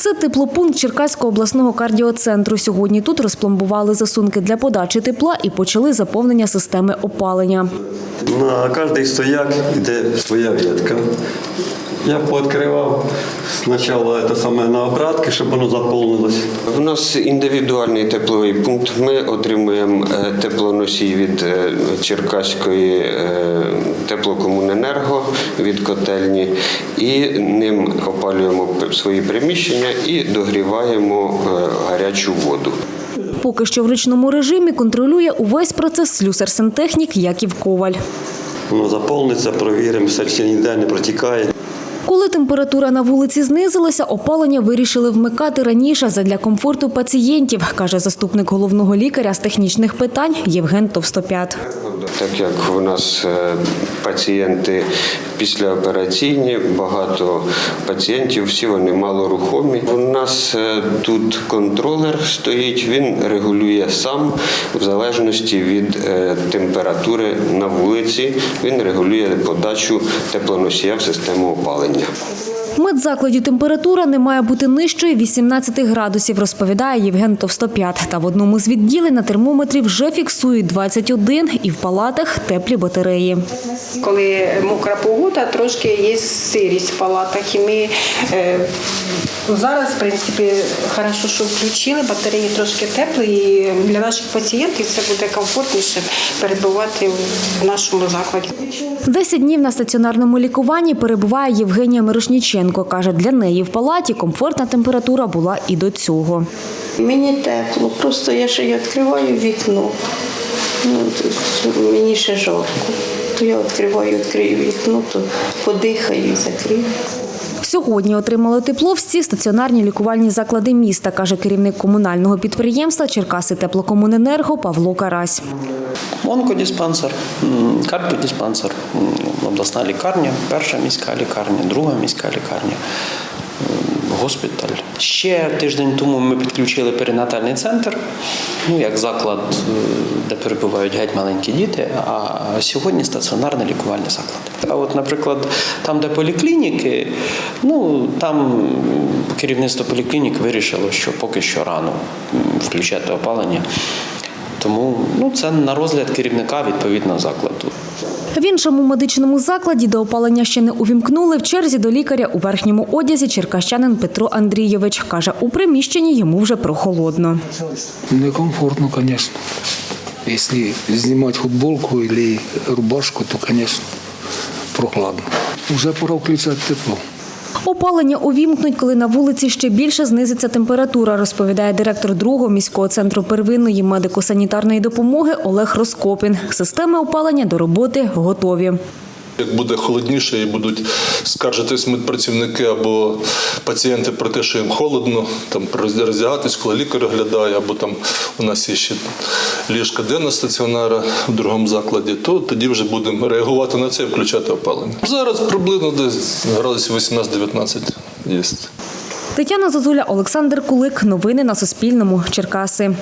Це теплопункт Черкаського обласного кардіоцентру. Сьогодні тут розпломбували засунки для подачі тепла і почали заповнення системи опалення. На кожний стояк йде своя ветка. Я пооткривав спочатку це саме на обратки, щоб воно заповнилось. У нас індивідуальний тепловий пункт. Ми отримуємо е, теплоносій від е, Черкаської е, теплокомуненерго від котельні і ним опалюємо свої приміщення і догріваємо е, гарячу воду. Поки що в ручному режимі контролює увесь процес слюсар-сантехнік Яків Коваль. Воно заповниться, провіримо, все ніде не протікає. Коли температура на вулиці знизилася, опалення вирішили вмикати раніше задля комфорту пацієнтів, каже заступник головного лікаря з технічних питань Євген Товстопят. Так як у нас е, пацієнти післяопераційні, багато пацієнтів, всі вони малорухомі. У нас е, тут контролер стоїть, він регулює сам в залежності від е, температури на вулиці. Він регулює подачу теплоносія в систему опалення. В медзакладі температура не має бути нижчою 18 градусів, розповідає Євген Товстопят. Та в одному з відділень на термометрі вже фіксують 21 і в палатах теплі батареї. Коли мокра погода, трошки є сирість в палатах. І ми е, ну, зараз, в принципі, хорошо, що включили, батареї трошки теплі, і для наших пацієнтів це буде комфортніше перебувати в нашому закладі. 10 днів на стаціонарному лікуванні перебуває Євгенія Мирошніченко. Каже, для неї в палаті комфортна температура була і до цього. Мені тепло, просто я ще відкриваю вікно. Ну, мені ще жарко. То я відкриваю, відкрию вікно, то подихаю і закрию. Сьогодні отримали тепло всі стаціонарні лікувальні заклади міста, каже керівник комунального підприємства Черкаси теплокомуненерго Павло Карась. Онкодиспансер, кардіодиспансер, обласна лікарня, перша міська лікарня, друга міська лікарня, госпіталь. Ще тиждень тому ми підключили перинатальний центр, ну як заклад, е, де перебувають геть маленькі діти, а сьогодні стаціонарний лікувальний заклад. А от, наприклад, там, де поліклініки, ну там керівництво поліклінік вирішило, що поки що рано включати опалення. Тому ну, це на розгляд керівника відповідного закладу. В іншому медичному закладі, де опалення ще не увімкнули, в черзі до лікаря у верхньому одязі черкащанин Петро Андрійович. Каже, у приміщенні йому вже прохолодно. Некомфортно, конечно. Если снимать футболку или рубашку, то, конечно, прохладно. Уже пора включать тепло. Опалення увімкнуть, коли на вулиці ще більше знизиться температура, розповідає директор другого міського центру первинної медико-санітарної допомоги Олег Роскопін. Системи опалення до роботи готові. Як буде холодніше і будуть скаржитись медпрацівники або пацієнти про те, що їм холодно, там роздягатись, коли лікар оглядає, або там у нас є ще ліжка денного стаціонара в другому закладі, то тоді вже будемо реагувати на це і включати опалення. Зараз приблизно десь градусів 18-19 є. Тетяна Зозуля, Олександр Кулик. Новини на Суспільному. Черкаси.